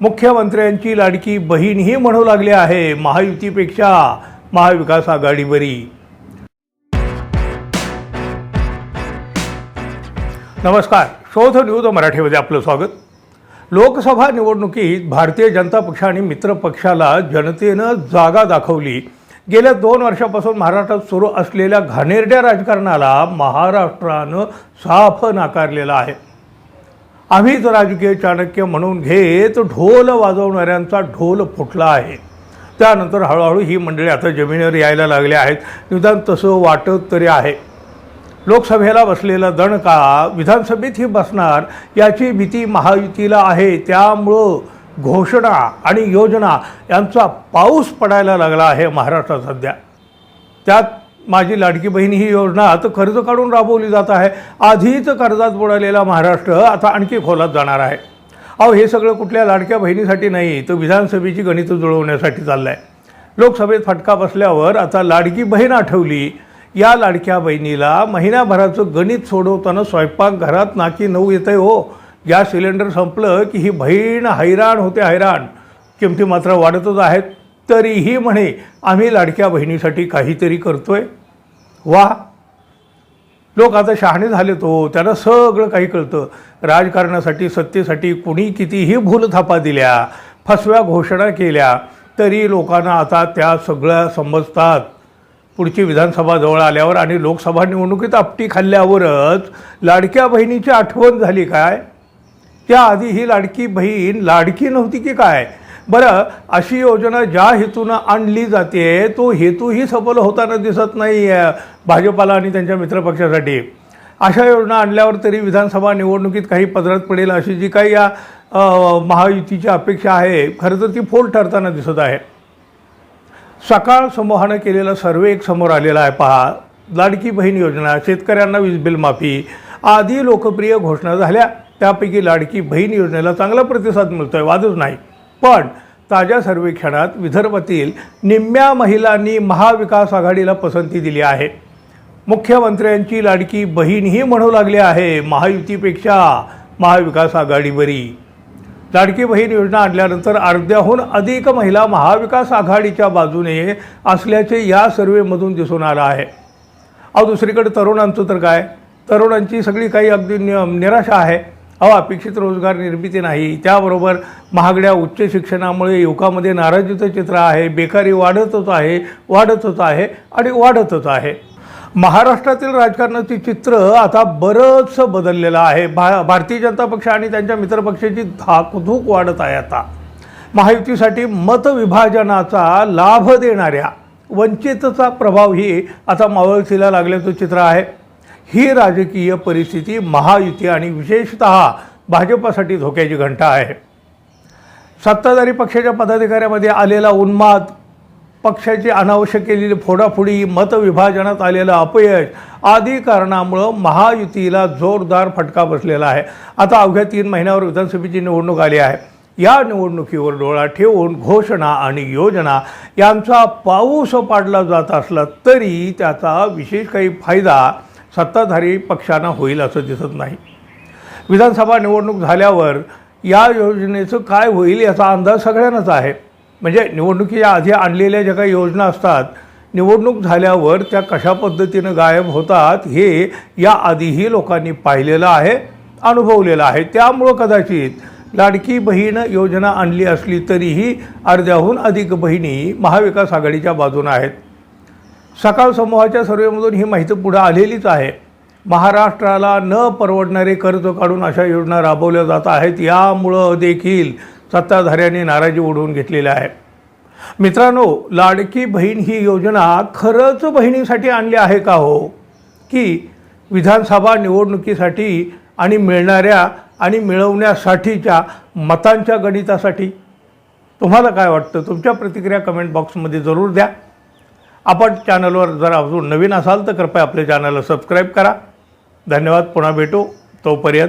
मुख्यमंत्र्यांची लाडकी बहीणही म्हणू लागली आहे महायुतीपेक्षा महाविकास आघाडीवरी. नमस्कार शोध न्यूज मराठीमध्ये आपलं स्वागत. लोकसभा निवडणुकीत भारतीय जनता पक्ष आणि मित्र पक्षाला जनतेनं जागा दाखवली. गेल्या दोन वर्षापासून महाराष्ट्रात सुरू असलेल्या घाणेरड्या राजकारणाला महाराष्ट्रानं साफ नाकारलेलं आहे. आम्हीच राजकीय चाणक्य म्हणून घेत ढोल वाजवणाऱ्यांचा ढोल फुटला आहे. त्यानंतर हळूहळू ही मंडळी आता जमिनीवर यायला लागले आहेत. निदान तसं वाटत तरी आहे. लोकसभेला बसलेला दणका विधानसभेतही बसणार याची भीती महायुतीला आहे. त्यामुळं घोषणा आणि योजना यांचा पाऊस पडायला लागला आहे महाराष्ट्रात सध्या. त्यात माझी लाडकी बहीण ही योजना आता कर्ज काढून राबवली जात आहे. आधीच कर्जात बुडालेला महाराष्ट्र आता आणखी खोलात जाणार आहे. अहो हे सगळं कुठल्या लाडक्या बहिणीसाठी नाही तर विधानसभेची गणितं जुळवण्यासाठी चाललं आहे लोकसभेत फटका बसल्यावर आता लाडकी बहीण आठवली. या लाडक्या बहिणीला महिन्याभराचं गणित सोडवताना स्वयंपाकघरात नाकी नऊ येतं हो. गॅस सिलेंडर संपलं की ही बहीण हैराण होते हैराण. किमती मात्र वाढतच आहेत. तरीही म्हणे आम्ही लाडक्या बहिणीसाठी काहीतरी करतोय. वा. लोक आता शहाणे झाले तो हो, त्यांना सगळं काही कळतं. राजकारणासाठी सत्तेसाठी कुणी कितीही भूलथापा दिल्या फसव्या घोषणा केल्या तरी लोकांना आता त्या सगळ्या समजतात. पुढची विधानसभा जवळ आल्यावर आणि लोकसभा निवडणुकीत आपटी खाल्ल्यावरच लाडक्या बहिणीची आठवण झाली काय? त्याआधी ही लाडकी बहीण लाडकी नव्हती की काय? बरं अशी योजना ज्या हेतूनं आणली जाते तो हेतूही सफल होताना दिसत नाही भाजपाला आणि त्यांच्या मित्रपक्षासाठी अशा योजना आणल्यावर तरी विधानसभा निवडणुकीत काही पदरात पडेल अशी जी काही या महायुतीची अपेक्षा आहे खरं तर ती फोल ठरताना दिसत आहे. सकाळ समूहानं केलेला सर्वे एक समोर आलेला आहे. पहा लाडकी बहीण योजना शेतकऱ्यांना वीज बिल माफी आदी लोकप्रिय घोषणा झाल्या त्यापैकी लाडकी बहीण योजनेला चांगला प्रतिसाद मिळतोय वादच नाही. पण ताज्या सर्वेक्षणात विदर्भातील निम्म्या महिलांनी महाविकास आघाडीला पसंती दिली आहे. मुख्यमंत्र्यांची लाडकी बहीणही म्हणू लागली आहे महायुतीपेक्षा महाविकास आघाडी बरी. लाडकी बहीण योजना आणल्यानंतर अर्ध्याहून अधिक महिला महाविकास आघाडीच्या बाजूने असल्याचे या सर्वेमधून दिसून आलं आहे. अहो दुसरीकडे तरुणांचं तर काय? तरुणांची सगळी काही अगदी नि निराशा आहे. अहो अपेक्षित रोजगार निर्मिती नाही. त्याबरोबर महागड्या उच्च शिक्षणामुळे युवकामध्ये नाराजीचं चित्र आहे बेकारी वाढतच आहे वाढतच आहे आणि वाढतच आहे. महाराष्ट्रातील राजकारणाचे चित्र आता बरंच बदललेलं आहे. भा भारतीय जनता पक्ष आणि त्यांच्या मित्रपक्षाची धाकधूक वाढत आहे आता. महायुतीसाठी मतविभाजनाचा लाभ देणाऱ्या वंचितचा प्रभावही आता मावळतीला लागल्याचं चित्र आहे. ही राजकीय परिस्थिती महायुती आणि विशेषतः भाजपासाठी धोक्याची घंटा आहे. सत्ताधारी पक्षाच्या पदाधिकाऱ्यामध्ये आलेला उन्माद पक्षाची अनावश्यक केलेली फोडाफोडी मतविभाजनात आलेलं अपयश आदी कारणामुळं महायुतीला जोरदार फटका बसलेला आहे. आता अवघ्या तीन महिन्यावर विधानसभेची निवडणूक आली आहे. या निवडणुकीवर डोळा ठेवून घोषणा आणि योजना यांचा पाऊस पाडला जात असला तरी त्याचा विशेष काही फायदा सत्ताधारी पक्षांना होईल असं दिसत नाही. विधानसभा निवडणूक झाल्यावर या योजनेचं काय होईल याचा अंदाज सगळ्यांनाच आहे. म्हणजे निवडणुकीच्या आधी आणलेल्या ज्या काही योजना असतात निवडणूक झाल्यावर त्या कशा पद्धतीनं गायब होतात हे या आधीही लोकांनी पाहिलेलं आहे अनुभवलेलं आहे. त्यामुळं कदाचित लाडकी बहीण योजना आणली असली तरीही अर्ध्याहून अधिक बहिणी महाविकास आघाडीच्या बाजूने आहेत. सकाळ समूहाच्या सर्वेमधून ही माहिती पुढे आलेलीच आहे. महाराष्ट्राला न परवडणारे कर्ज काढून अशा योजना राबवल्या जात आहेत यामुळं देखील सत्ताधाऱ्यांनी नाराजी ओढवून घेतलेली आहे. मित्रांनो लाडकी बहीण ही योजना खरंच बहिणीसाठी आणली आहे का हो? की विधानसभा निवडणुकीसाठी आणि मिळणाऱ्या आणि मिळवण्यासाठीच्या मतांच्या गणितासाठी? तुम्हाला काय वाटतं? तुमच्या प्रतिक्रिया कमेंट बॉक्समध्ये जरूर द्या. आपण चॅनलवर जर अजून नवीन असाल तर कृपया आपल्या चॅनलला सबस्क्राईब करा. धन्यवाद. पुन्हा भेटू. तोपर्यंत